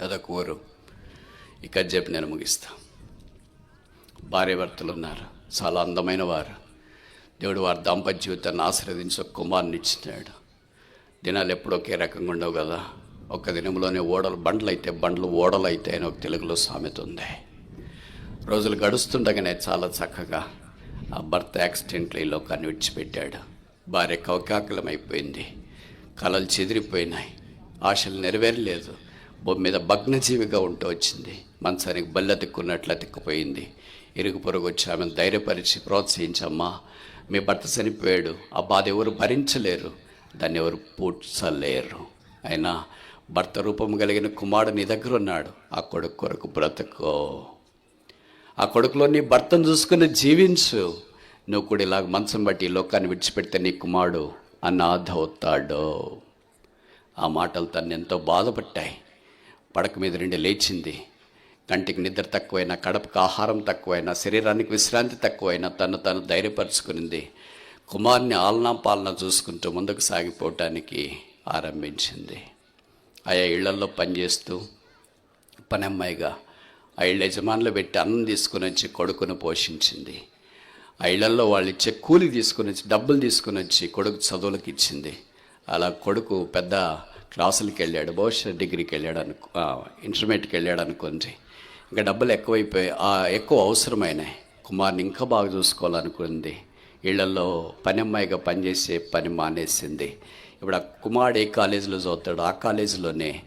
అదొక ఊరు. ఇక్కడ చెప్పి నేను ముగిస్తా. భార్య భర్తలు ఉన్నారు. చాలా అందమైన వారు. దేవుడు వారి దాంపత్య జీవితాన్ని ఆశీర్వదించి ఒక కుమారుని ఇచ్చినాడు. దినాలు ఎప్పుడు ఒకే రకంగా ఉండవు కదా. ఒక్క దినంలోనే ఓడలు బండ్లు అయితే బండ్లు ఓడలు అయితే అని ఒక తెలుగులో సామెత ఉంది. రోజులు గడుస్తుండగానే చాలా చక్కగా ఆ భర్త యాక్సిడెంట్లో ఈ లోకాన్ని విడిచిపెట్టాడు. భార్య కౌకాకులమైపోయింది. కలలు చెదిరిపోయినాయి. ఆశలు నెరవేరలేదు. భూమి మీద భగ్నజీవిగా ఉంటూ వచ్చింది. మంచానికి బల్లెత్తుకున్నట్లు అతిక్కుపోయింది ఇరుగు పొరుగు వచ్చి ఆమెను ధైర్యపరిచి ప్రోత్సహించమ్మా మీ భర్త చనిపోయాడు ఆ బాధ ఎవరు భరించలేరు దాన్ని ఎవరు పూడ్చలేరు. అయినా భర్త రూపం కలిగిన కుమారుడు నీ దగ్గర ఉన్నాడు ఆ కొడుకు కొరకు బ్రతుకో. ఆ కొడుకులో నీ భర్తను చూసుకుని జీవించు. నువ్వు కూడా ఇలాగ మంచం బట్టి లోకాన్ని విడిచిపెడితే నీ కుమారుడు అనాథ అవుతాడు. ఆ మాటలు తను ఎంతో బాధపట్టాయి. పడక మీద నుండి లేచింది. కంటికి నిద్ర తక్కువైనా కడపకు ఆహారం తక్కువైనా శరీరానికి విశ్రాంతి తక్కువైనా తను తను ధైర్యపరుచుకునింది. కుమార్ని ఆలనా పాలన చూసుకుంటూ ముందుకు సాగిపోవటానికి ఆరంభించింది. ఆయా ఇళ్ళల్లో పనిచేస్తూ పని ఆ ఇళ్ళ యజమానులు పెట్టి అన్నం తీసుకుని వచ్చి కొడుకును పోషించింది. ఆ ఇళ్ళల్లో వాళ్ళు ఇచ్చే కూలి తీసుకుని వచ్చి డబ్బులు తీసుకుని వచ్చి కొడుకు చదువులకు ఇచ్చింది. అలా కొడుకు పెద్ద క్లాసులకి వెళ్ళాడు బహుశా డిగ్రీకి వెళ్ళాడు అనుకో ఇంటర్మీడియట్కి వెళ్ళాడు అనుకోండి. ఇంకా డబ్బులు ఎక్కువైపోయి ఎక్కువ అవసరమైనాయి. కుమార్ని ఇంకా బాగా చూసుకోవాలనుకుంది. ఇళ్ళలో పని అమ్మాయిగా పనిచేసే పని మానేసింది. ఇప్పుడు ఆ కుమారుడు ఏ కాలేజీలో చదువుతాడు ఆ కాలేజీలోనే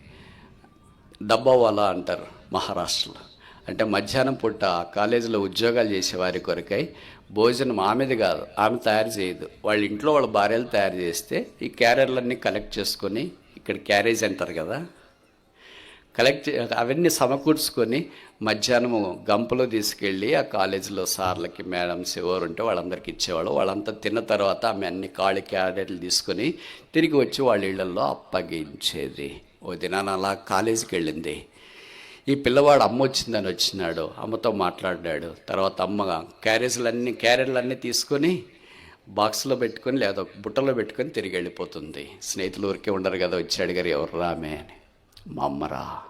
డబ్బావాలా అంటారు మహారాష్ట్రలో. అంటే మధ్యాహ్నం పూట కాలేజీలో ఉద్యోగాలు చేసేవారి కొరకై భోజనం ఆమెది కాదు ఆమె తయారు చేయదు. వాళ్ళ ఇంట్లో వాళ్ళ భార్యలు తయారు చేస్తే ఈ క్యారియర్లన్నీ కలెక్ట్ చేసుకొని ఇక్కడ క్యారేజ్ అంటారు కదా. కలెక్ట్ అవన్నీ సమకూర్చుకొని మధ్యాహ్నము గంపలో తీసుకెళ్ళి ఆ కాలేజీలో సార్లకి మేడమ్స్ ఎవరు ఉంటే వాళ్ళందరికీ ఇచ్చేవాళ్ళు. వాళ్ళంతా తిన్న తర్వాత ఆమె అన్ని కాళ్ళు క్యారెట్లు తీసుకొని తిరిగి వచ్చి వాళ్ళ ఇళ్ళలో అప్పగించేది. ఓ దినాన అలా కాలేజీకి వెళ్ళింది. ఈ పిల్లవాడు అమ్మ వచ్చిందని వచ్చినాడు. అమ్మతో మాట్లాడాడు తర్వాత అమ్మ క్యారేజీలన్నీ క్యారెట్లన్నీ తీసుకొని బాక్స్లో పెట్టుకొని లేదా బుట్టలో పెట్టుకొని తిరిగి వెళ్ళిపోతుంది. స్నేహితులు ఊరికే ఉండరు కదా వచ్చాడు గారు ఎవరు రామే అని. మా అమ్మరా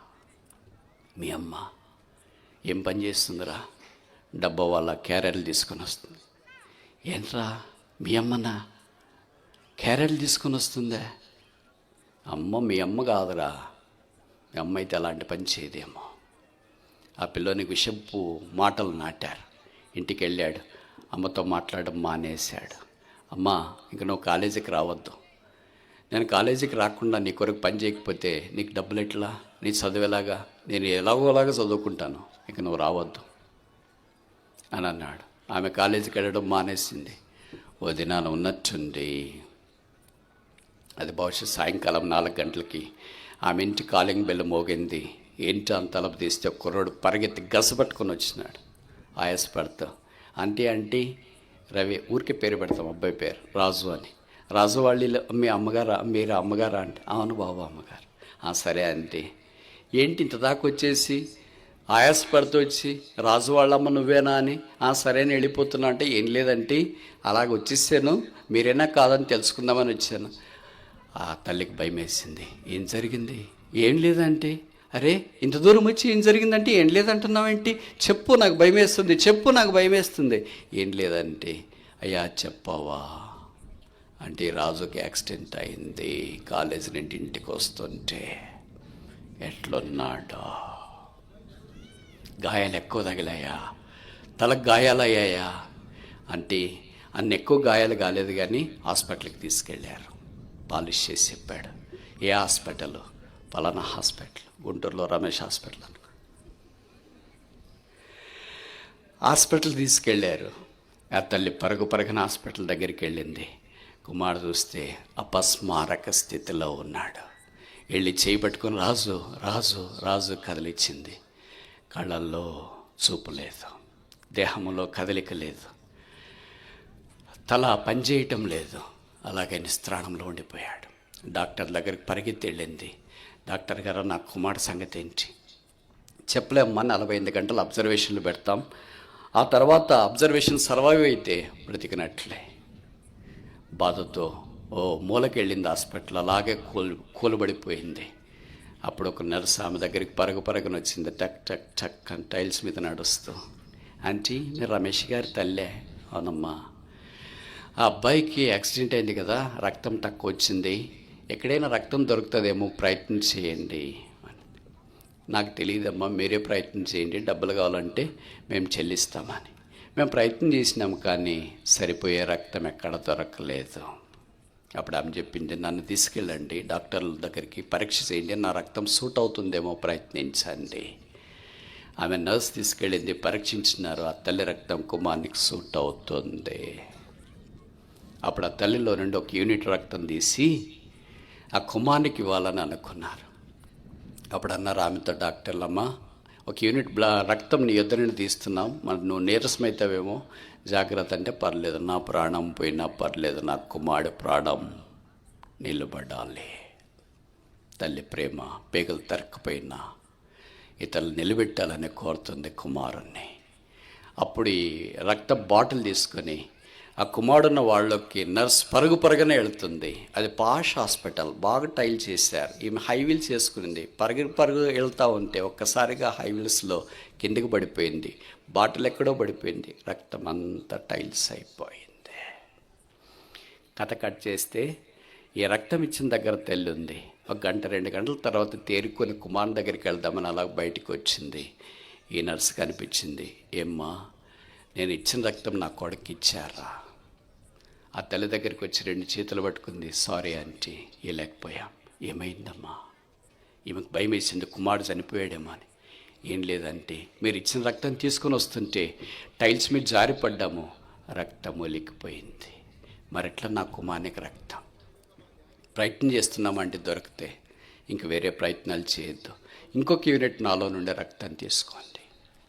మీ అమ్మ ఏం పని చేస్తుందిరా? డబ్బా వాళ్ళ క్యారెట్లు తీసుకొని వస్తుంది. ఏంట్రా మీ అమ్మనా? క్యారెట్లు తీసుకొని వస్తుందే? అమ్మ మీ అమ్మ కాదురా. మీ అమ్మ అయితే అలాంటి పని చేయదేమో. ఆ పిల్లోని విషపు మాటలు నాటారు. ఇంటికి వెళ్ళాడు. అమ్మతో మాట్లాడడం మానేశాడు. అమ్మా ఇంక నువ్వు కాలేజీకి రావద్దు. నేను కాలేజీకి రాకుండా నీ కొరకు పని చేయకపోతే నీకు డబ్బులు ఎట్లా? నీ చదువు ఎలాగా? నేను ఎలాగోలాగా చదువుకుంటాను. ఇక నువ్వు రావద్దు అని అన్నాడు. ఆమె కాలేజీకి వెళ్ళడం మానేసింది. ఓ దినాన ఉన్నట్టుండి. అది బహుశా సాయంకాలం నాలుగు గంటలకి. ఆమె ఇంటి కాలింగ్ బెల్ మోగింది. ఏంటి అని తలుపు తీస్తే కుర్రోడు పరిగెత్తి గసపట్టుకొని వచ్చినాడు. ఆయాసపడతా అంటే అంటే రవి ఊరికే పేరు పెడతాం అబ్బాయి పేరు రాజు అని. రాజు వాళ్ళు ఇలా, మీ అమ్మగారు మీరు అమ్మగారా అంటే. అవును బాబు అమ్మగారు. సరే అంటే ఏంటి ఇంత దాకా వచ్చేసి? ఆయాసపడుతూ వచ్చి రాజు వాళ్ళమ్మ నువ్వేనా అని? ఆ సరేని వెళ్ళిపోతున్నా అంటే ఏం లేదంటే. అలాగ వచ్చేసాను. మీరేనా కాదని తెలుసుకుందామని వచ్చాను. ఆ తల్లికి భయం వేసింది ఏం జరిగింది? ఏం లేదంటే. అరే ఇంత దూరం వచ్చి ఏం జరిగిందంటే ఏం లేదంటున్నావేంటి? చెప్పు నాకు భయం వేస్తుంది చెప్పు నాకు భయం వేస్తుంది ఏం లేదంటే అయ్యా చెప్పవా? అంటే రాజుకి యాక్సిడెంట్ అయింది కాలేజీ నుండి ఇంటికి వస్తుంటే. ఎట్లున్నాడో? గాయాలు ఎక్కువ తగిలాయా? తలకు గాయాలయ్యాయా అంటే అన్ని ఎక్కువ గాయాలు కాలేదు కానీ హాస్పిటల్కి తీసుకెళ్ళారు. పాలిష్ చేసి చెప్పాడు. ఏ హాస్పిటల్? పలానా హాస్పిటల్ గుంటూరులో రమేష్ హాస్పిటల్ అనుకో. హాస్పిటల్ తీసుకెళ్ళారు. ఆ తల్లి పరుగు పరుగున హాస్పిటల్ దగ్గరికి వెళ్ళింది. కుమార్ చూస్తే అపస్మారక స్థితిలో ఉన్నాడు. వెళ్ళి చేయి పట్టుకొని రాజు రాజు రాజు కదిలిచ్చింది. కళ్ళల్లో చూపు లేదు. దేహంలో కదలిక లేదు. తల పనిచేయటం లేదు. అలాగే నిస్త్రాణంలో ఉండిపోయాడు. డాక్టర్ దగ్గరికి పరిగెత్తి వెళ్ళింది. డాక్టర్ గారు నా కుమారుడు సంగతి ఏంటి? చెప్పలేమ్మా నలభై ఎనిమిది గంటలు అబ్జర్వేషన్లు పెడతాం. ఆ తర్వాత అబ్జర్వేషన్ సర్వైవ్ అయితే బ్రతికినట్లే. బాధతో ఓ మూలకెళ్ళింది హాస్పిటల్ అలాగే కూల్ కూలబడిపోయింది. అప్పుడు ఒక నర్స్ ఆమె దగ్గరికి పరుగు పరుగున వచ్చింది టక్ టక్ టక్ అని టైల్స్ మీద నడుస్తూ. ఆంటీ మీరు రమేష్ గారి తల్లే. అవునమ్మా. ఆ అబ్బాయికి యాక్సిడెంట్ అయింది కదా రక్తం తక్కువ వచ్చింది. ఎక్కడైనా రక్తం దొరుకుతుందేమో ప్రయత్నం చేయండి నాకు తెలియదమ్మా మీరే ప్రయత్నం చేయండి డబ్బులు కావాలంటే మేము చెల్లిస్తామని. మేము ప్రయత్నం చేసినాం కానీ సరిపోయే రక్తం ఎక్కడ దొరకలేదు. అప్పుడు ఆమె చెప్పింది నన్ను తీసుకెళ్ళండి డాక్టర్ల దగ్గరికి పరీక్ష చేయండి నా రక్తం సూట్ అవుతుందేమో ప్రయత్నించండి. ఆమె నర్స్ తీసుకెళ్ళింది పరీక్షించినారు ఆ తల్లి రక్తం కుమార్నికి సూట్ అవుతుంది. అప్పుడు ఆ తల్లిలో నుండి ఒక యూనిట్ రక్తం తీసి ఆ కుమార్నికి ఇవ్వాలని అనుకున్నారు. అప్పుడు అన్నారు ఆమెతో డాక్టర్లమ్మ ఒక యూనిట్ బ్లా రక్తం నీ ఇద్దరు తీస్తున్నాం. మరి నువ్వు నీరసమవుతావేమో జాగ్రత్త అంటే పర్లేదు నా ప్రాణం పోయినా పర్లేదు నా కుమారుడు ప్రాణం నిలబడాలి తల్లి ప్రేమ పేగలు తరక్కపోయినా ఇతరులు నిలబెట్టాలని కోరుతుంది కుమారుణ్ణి. అప్పుడు ఈ రక్త బాటిల్ తీసుకొని ఆ కుమారుడున్న వాళ్ళకి నర్స్ పరుగు పరుగునే వెళుతుంది. అది పాష్ హాస్పిటల్. బాగా టైల్ చేశారు. ఈమె హైవీల్ వీల్స్ చేసుకునింది. పరుగు పరుగు వెళ్తూ ఉంటే ఒక్కసారిగా హైవీల్స్లో కిందికి పడిపోయింది. బాటిల్ ఎక్కడో పడిపోయింది. రక్తం అంతా టైల్స్ అయిపోయింది. కథ కట్ చేస్తే ఈ రక్తం ఇచ్చిన దగ్గర తెల్లుంది. ఒక గంట రెండు గంటల తర్వాత తేరుకొని కుమార్ దగ్గరికి వెళ్దామని అలా బయటికి వచ్చింది. ఈ నర్సు కనిపించింది. ఏమ్మా నేను ఇచ్చిన రక్తం నా కొడుకు ఇచ్చారా? ఆ తల్లి దగ్గరికి వచ్చి రెండు చేతులు పట్టుకుంది. సారీ ఆంటీ ఇవ్వలేకపోయాం ఏమైందమ్మా? ఈమెకు భయం వేసింది కుమారుడు చనిపోయాడేమో అని. ఏం లేదంటే మీరు ఇచ్చిన రక్తం తీసుకొని వస్తుంటే టైల్స్ మీద జారిపడ్డాము రక్తం ఒలికిపోయింది మరెట్లా నా కుమారునికి రక్తం? ప్రయత్నం చేస్తున్నామంటే దొరికితే? ఇంక వేరే ప్రయత్నాలు చేయొద్దు. ఇంకొక యూనిట్ నాలో నుండి రక్తం తీసుకోండి.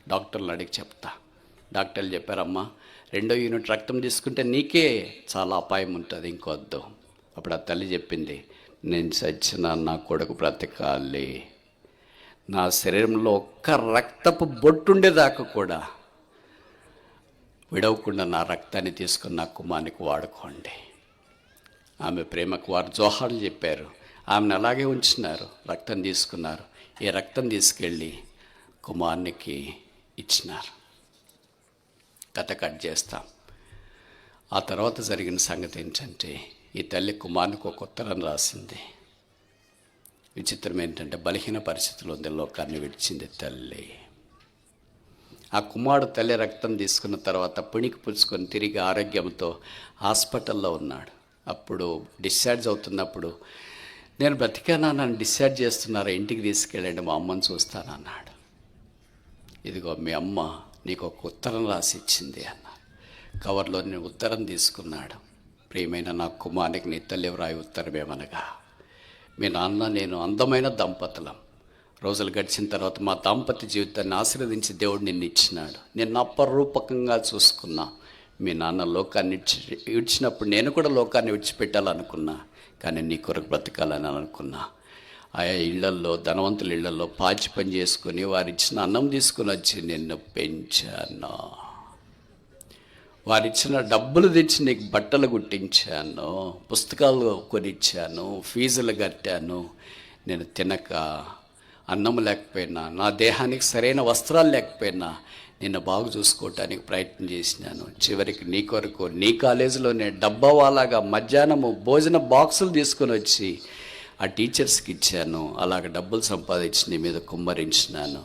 డాక్టర్లు అడిగి చెప్తా. డాక్టర్లు చెప్పారమ్మా రెండో యూనిట్ రక్తం తీసుకుంటే నీకే చాలా అపాయం ఉంటుంది ఇంకొద్దు అప్పుడు ఆ తల్లి చెప్పింది నేను చచ్చిన నా కొడుకు బ్రతకాలి. నా శరీరంలో ఒక్క రక్తపు బొట్టుండేదాకా కూడా విడవకుండా నా రక్తాన్ని తీసుకుని నా వాడుకోండి. ఆమె ప్రేమకు వారు జోహార్లు చెప్పారు ఆమెను అలాగే ఉంచినారు రక్తం తీసుకున్నారు. ఈ రక్తం తీసుకెళ్ళి కుమార్నికి ఇచ్చినారు. కథ కట్ చేస్తాం. ఆ తర్వాత జరిగిన సంగతి ఏంటంటే ఈ తల్లి కుమారునికి ఒక ఉత్తరం రాసింది. విచిత్రం ఏంటంటే బలహీన పరిస్థితులు ఉంది లోకాన్ని విడిచింది తల్లి. ఆ కుమారుడు తల్లి రక్తం తీసుకున్న తర్వాత పుణికి పుచ్చుకొని తిరిగి ఆరోగ్యంతో హాస్పిటల్లో ఉన్నాడు. అప్పుడు డిశ్చార్జ్ అవుతున్నప్పుడు నేను బ్రతికానా నన్ను డిశ్చార్జ్ చేస్తున్నారా? ఇంటికి తీసుకెళ్ళండి మా అమ్మని చూస్తానన్నాడు. ఇదిగో మీ అమ్మ నీకు ఒక ఉత్తరం రాసి ఇచ్చింది అన్న. కవర్లో నేను ఉత్తరం తీసుకున్నాడు. ప్రియమైన నా కుమారునికి నీ తల్లి వ్రాయి ఉత్తరమేమనగా మీ నాన్న నేను అందమైన దంపతులం. రోజులు గడిచిన తర్వాత మా దాంపత్య జీవితాన్ని ఆశీర్వదించి దేవుడు నిన్ను ఇచ్చినాడు నేను అపరూపకంగా చూసుకున్నా. మీ నాన్న లోకాన్ని ఇడ్చి ఇడ్చినప్పుడు నేను కూడా లోకాన్ని విడిచిపెట్టాలనుకున్నా. కానీ నీ కొరకు బ్రతకాలని అనుకున్నా. ఆయా ఇళ్ళల్లో ధనవంతుల ఇళ్ళల్లో పాచి పని చేసుకుని వారిచ్చిన అన్నం తీసుకుని వచ్చి నిన్ను పెంచాను. వారిచ్చిన డబ్బులు తెచ్చి నీకు బట్టలు కుట్టించాను పుస్తకాలు కొనిచ్చాను ఫీజులు కట్టాను. నేను తినక అన్నం లేకపోయినా నా దేహానికి సరైన వస్త్రాలు లేకపోయినా నిన్ను బాగు చూసుకోవటానికి ప్రయత్నం చేసినాను. చివరికి నీ కొరకు నీ కాలేజీలోనే డబ్బావాలాగా మధ్యాహ్నము భోజన బాక్సులు తీసుకొని వచ్చి ఆ టీచర్స్కి ఇచ్చాను. అలాగ డబ్బులు సంపాదించి నీ మీద కుమ్మరించినాను.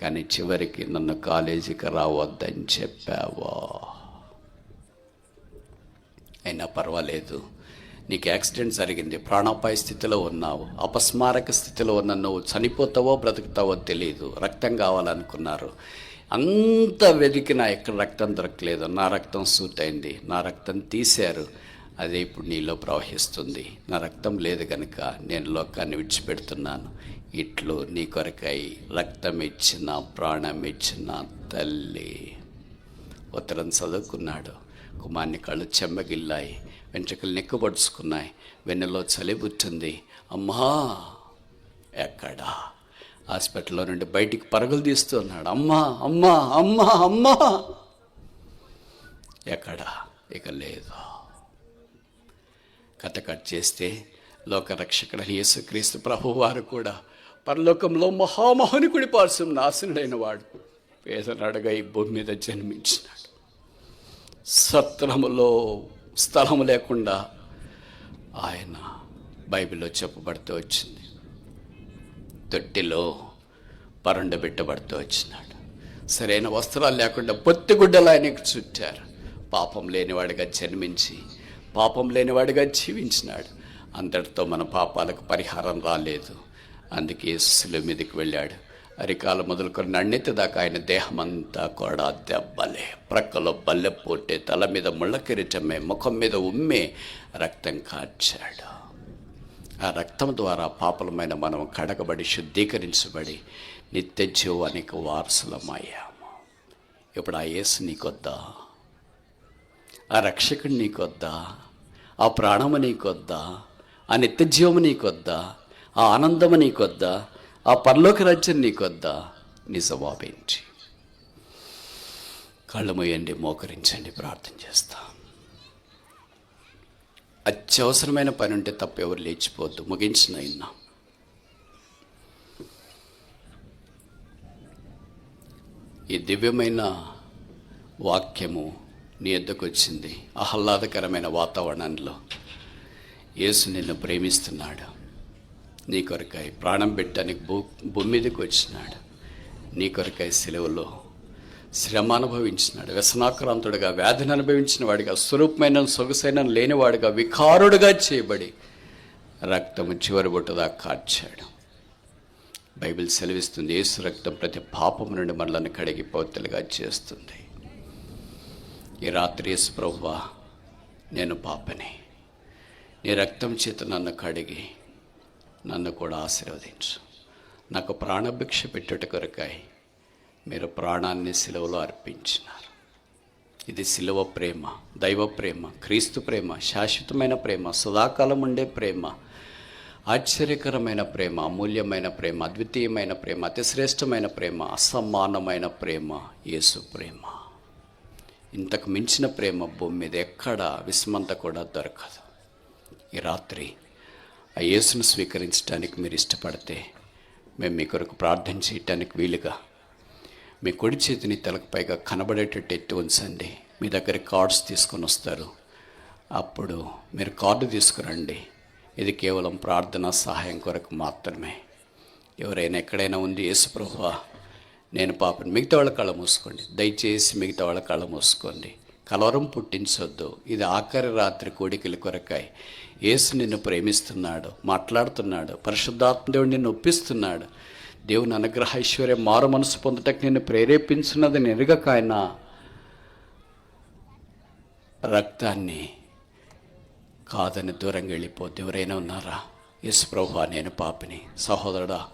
కానీ చివరికి నన్ను కాలేజీకి రావద్దని చెప్పావా? అయినా పర్వాలేదు. నీకు యాక్సిడెంట్ జరిగింది. ప్రాణాపాయ స్థితిలో ఉన్నావు. అపస్మారక స్థితిలో ఉన్న నువ్వు చనిపోతావో బ్రతుకుతావో తెలియదు రక్తం కావాలనుకున్నారు. అంత వెతికినా ఎక్కడ రక్తం దొరకలేదు. నా రక్తం సూట్ అయింది నా రక్తం తీశారు. అదే ఇప్పుడు నీలో ప్రవహిస్తుంది. నా రక్తం లేదు కనుక నేను లోకాన్ని విడిచిపెడుతున్నాను. ఇట్లు నీ కొరకై రక్తం ఇచ్చిన ప్రాణం ఇచ్చిన తల్లి. ఉత్తరం చదువుకున్నాడు. కుమార్ని కళ్ళు చెమ్మగిల్లాయి. వెంట్రుకలు నెక్కుపడుచుకున్నాయి వెన్నెలో చలి పుట్టింది. అమ్మా! ఎక్కడా? హాస్పిటల్లో నుండి బయటికి పరుగులు తీస్తున్నాడు. అమ్మా! అమ్మా! అమ్మా! అమ్మా! ఎక్కడా? ఇక లేదు. కథ కట్ చేస్తే లోకరక్షకుడు యేసుక్రీస్తు ప్రభు వారు కూడా పరలోకంలో మహామహునికుడి పార్శ్వం నాశనుడైన వాడు. పేదనాడుగా ఈ భూమి మీద జన్మించినాడు. సత్రములో స్థలం లేకుండా ఆయన బైబిల్లో చెప్పబడుతూ వచ్చింది. తొట్టిలో పరుండబెట్టబడుతూ వచ్చినాడు. సరైన వస్త్రాలు లేకుండా పొత్తిగుడ్డలు ఆయనకు చుట్టారు. పాపం లేనివాడిగా జన్మించి పాపం లేనివాడిగా జీవించినాడు. అందరితో మన పాపాలకు పరిహారం రాలేదు. అందుకే శిలువ మీదకి వెళ్ళాడు. అరికాలు మొదలుకొని నన్నెత్తి దాకా ఆయన దేహం అంతా కూడా దెబ్బలే. ప్రక్కలో బల్లె పోటే తల మీద ముళ్ళ ముఖం మీద ఉమ్మే రక్తం కార్చాడు ఆ రక్తం ద్వారా పాపలమైన మనం కడగబడి శుద్ధీకరించబడి నిత్య జీవానికి వారసులమయ్యాము. ఇప్పుడు ఆ యేసు నీకొద్దా ఆ రక్షకుడు నీకొద్దా? ఆ ప్రాణము నీకొద్దా? ఆ నిత్యజీవము నీకొద్దా? ఆ ఆనందము నీకొద్దా? ఆ పరలోక రాజ్యం నీకొద్దా? నీ జవాబేంటి కళ్ళు మూయండి మోకరించండి ప్రార్థన చేస్తా. అత్యవసరమైన పని ఉంటే తప్ప ఎవరు లేచిపోద్దు. ముగించిన అయినా ఈ దివ్యమైన వాక్యము నీ ఎద్దకు వచ్చింది ఆహ్లాదకరమైన వాతావరణంలో. యేసు నిన్ను ప్రేమిస్తున్నాడు. నీ కొరకై ప్రాణం పెట్టడానికి భూ భూమి మీదకి వచ్చినాడు. నీ కొరకై సెలవులో శ్రమ అనుభవించినాడు. వ్యసనాక్రాంతుడిగా వ్యాధిని అనుభవించిన వాడిగా స్వరూపమైన సొగసైన లేనివాడిగా వికారుడుగా చేయబడి రక్తము చివరి బొట్టుదా కార్చాడు. బైబిల్ సెలవిస్తుంది యేసు రక్తం ప్రతి పాపం నుండి మనలను కడిగి పవిత్రలుగా చేస్తుంది. ఈ రాత్రి యేసు ప్రభువా నేను పాపని. నీ రక్తం చేత నన్ను కడిగి నన్ను కూడా ఆశీర్వదించు. నాకు ప్రాణభిక్ష పెట్టుట కొరకాయి మీరు ప్రాణాన్ని సిలువలో అర్పించినారు. ఇది సిలువ ప్రేమ దైవ ప్రేమ క్రీస్తు ప్రేమ శాశ్వతమైన ప్రేమ సదాకాలం ఉండే ప్రేమ ఆశ్చర్యకరమైన ప్రేమ అమూల్యమైన ప్రేమ అద్వితీయమైన ప్రేమ అతి శ్రేష్టమైన ప్రేమ అసమానమైన ప్రేమ యేసు ప్రేమ. ఇంతకు మించిన ప్రేమ భూమి మీద ఎక్కడ విస్మంత కూడా దొరకదు. ఈ రాత్రి ఆ యేసును స్వీకరించడానికి మీరు ఇష్టపడితే మేము మీ కొరకు ప్రార్థన చేయటానికి వీలుగా మీ కుడి చేతిని తలకు పైగా కనబడేటట్టు ఎత్తి ఉంచండి. మీ దగ్గర కార్డ్స్ తీసుకొని వస్తారు. అప్పుడు మీరు కార్డు తీసుకురండి. ఇది కేవలం ప్రార్థన సహాయం కొరకు మాత్రమే. ఎవరైనా ఎక్కడైనా ఉంది యేసు నేను పాపని మిగతా వాళ్ళ కళ్ళ మూసుకోండి. దయచేసి మిగతా వాళ్ళ కళ్ళ మూసుకోండి. కలవరం పుట్టించొద్దు. ఇది ఆఖరి రాత్రి కోడికల కొరకాయి. యేసు నిన్ను ప్రేమిస్తున్నాడు మాట్లాడుతున్నాడు పరిశుద్ధాత్మదేవుడు నిన్ను ఒప్పిస్తున్నాడు దేవుని అనుగ్రహ ఐశ్వర్యం మారు మనసు పొందుటకు నిన్ను ప్రేరేపించున్నది ఎరుగక ఆయన రక్తాన్ని కాదని దూరంగా వెళ్ళిపో. ఎవరైనా ఉన్నారా? యేసు ప్రభు నేను పాపిని. సహోదరుడా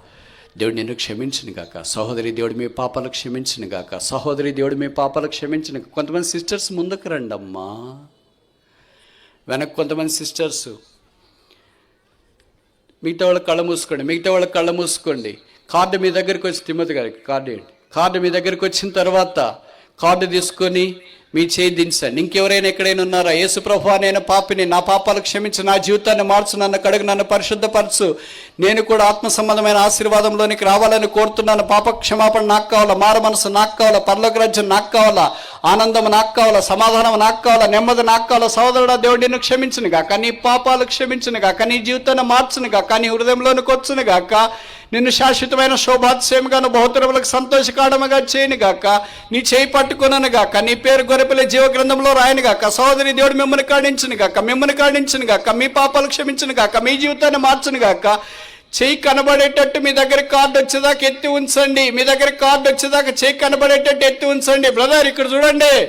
దేవుడు నిన్ను క్షమించిన గాక. సహోదరి దేవుడు మీ పాపాలు క్షమించిన గాక. సహోదరి దేవుడు మీ పాపాలు క్షమించిన కొంతమంది సిస్టర్స్ ముందుకు రండమ్మా. వెనక్కి కొంతమంది సిస్టర్స్ మిగతా వాళ్ళ కళ్ళ మూసుకోండి మిగతా వాళ్ళ కళ్ళ మూసుకోండి. కార్డు మీ దగ్గరికి వచ్చి తిమ్మతి గారికి కార్డు ఏంటి కార్డు మీ దగ్గరికి వచ్చిన తర్వాత కార్డు తీసుకొని మీ చేయి దించండి. ఇంకెవరైనా ఎక్కడైనా ఉన్నారా? యేసుప్రభు నేను పాపిని నా పాపాలు క్షమించి నా జీవితాన్ని మార్చు నన్ను కడుగు నన్ను పరిశుద్ధపరచు. నేను కూడా ఆత్మ సంబంధమైన ఆశీర్వాదంలోనికి రావాలని కోరుతున్నాను. పాప క్షమాపణ నాకు కావాలా? మార మనసు నాకు కావాలా? పర్లోకరాజ్యం నాకు కావాలా? ఆనందం నాకు కావాలా? సమాధానం నాకు కావాలా? నెమ్మది నాకు కావాలా? సోదరుడా దేవుడు నిన్ను క్షమించును కానీ పాపాలు క్షమించును కానీ జీవితాన్ని మార్చును కానీ హృదయంలోనికి వచ్చును నిన్ను శాశ్వతమైన శోభాత్సయముగాను బహుతరములకు సంతోషకాడముగా చేయను గాక. నీ చేయి పట్టుకున్నాను గాక. నీ పేరు గొర్రెపిల్ల జీవ గ్రంథంలో రాయను గాక. సోదరి దేవుడు మిమ్మల్ని కాడించును గాక. మిమ్మల్ని కాడించును గాక. మీ పాపాలు క్షమించను గాక. మీ జీవితాన్ని మార్చను గాక. చేయి కనబడేటట్టు మీ దగ్గర కార్డు వచ్చేదాకా ఎత్తి ఉంచండి. మీ దగ్గర కార్డు వచ్చేదాకా చేయి కనబడేటట్టు ఎత్తి ఉంచండి. బ్రదర్ ఇక్కడ చూడండి.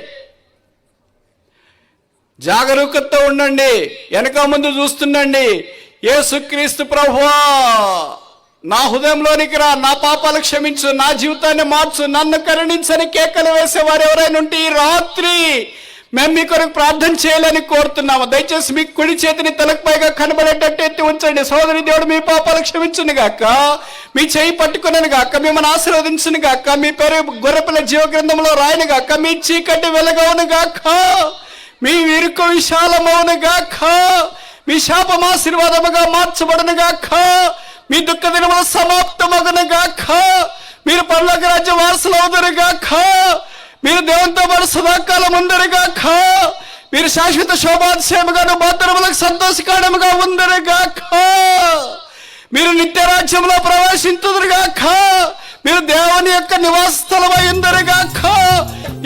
జాగరూకతతో ఉండండి. వెనక ముందు చూస్తుండండి. ఏసుక్రీస్తు ప్రభువా. నా హృదయంలోనికి రా నా పాపాలు క్షమించు నా జీవితాన్ని మార్చు నన్ను కరుణించని కేకలు వేసేవారు ఎవరైనా ఉంటే ఈ రాత్రి మేము మీ కొరకు ప్రార్థన చేయాలని కోరుతున్నాము. దయచేసి మీ కుడి చేతిని తలకు పైగా కనబడేటట్టు ఎత్తి ఉంచండి. సోదరి దేవుడు మీ పాపాలు క్షమించును గాక మీ చేయి పట్టుకునను గాక మిమ్మల్ని ఆశీర్వదించును గాక మీ పేరు గొర్రెపిల్ల జీవ గ్రంథంలో రాయను గాక మీ చీకటి వెలగవును గాక మీ విరుకు విశాలమవును గాక మీ శాపం ఆశీర్వాదముగా మార్చబడును గాక మీ దుఃఖ దినములు సమాప్తమగును గాక మీరు పర్లోక రాజ్య వారసులు అవుదురు గాక మీరు దేవునితో పాటు సదాకాలం ఉందరు గాక మీరు శాశ్వత శోభాతిశయముగాను భద్రములకు సంతోషకారముగా ఉందరు గాక మీరు నిత్య రాజ్యంలో ప్రవేశించుదురుగాక మీరు దేవుని యొక్క నివాస స్థలమై ఉందరుగాక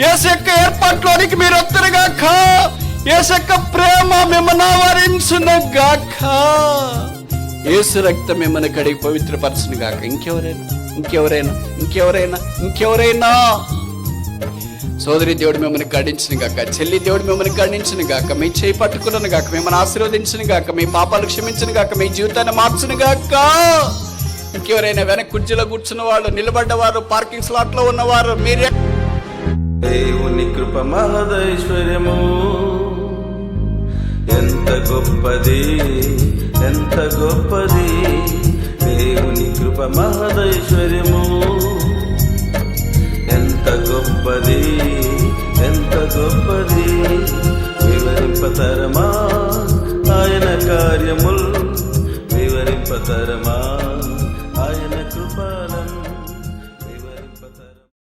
యేసు యొక్క ఏర్పాట్లోనికి మీరు వద్దరుగాక యేసు యొక్క ప్రేమ మిమ్మల్ని ఆవరించునుగాక యేసు రక్తం మిమ్మల్ని కడిగి పవిత్రపరచును గాక ఇంకెవరైనా? ఇంకెవరైనా? ఇంకెవరైనా? ఇంకెవరైనా? సోదరి దేవుడు మిమ్మల్ని ఖండించిన గాక చెల్లి దేవుడు మిమ్మల్ని ఖండించిన గాక మీ చేయి పట్టుకున్నాను గాక మిమ్మల్ని ఆశీర్వదించిన గాక మీ పాపాలు క్షమించిన గాక మీ జీవితాన్ని మార్చిన గాక ఇంకెవరైనా వెనక కుర్చీలో కూర్చున్న వాళ్ళు నిలబడ్డవారు పార్కింగ్ స్లాట్లో ఉన్నవారు మీరే దేవుని కృప మహదైశ్వర్యము. ఎంత గొప్పది. ఎంత గొప్పది దేవుని కృప మహదైశ్వర్యము. ఎంత గొప్పది ఎంత గొప్పది వివరింపతరమా ఆయన కార్యముల్ వివరింపతరమా?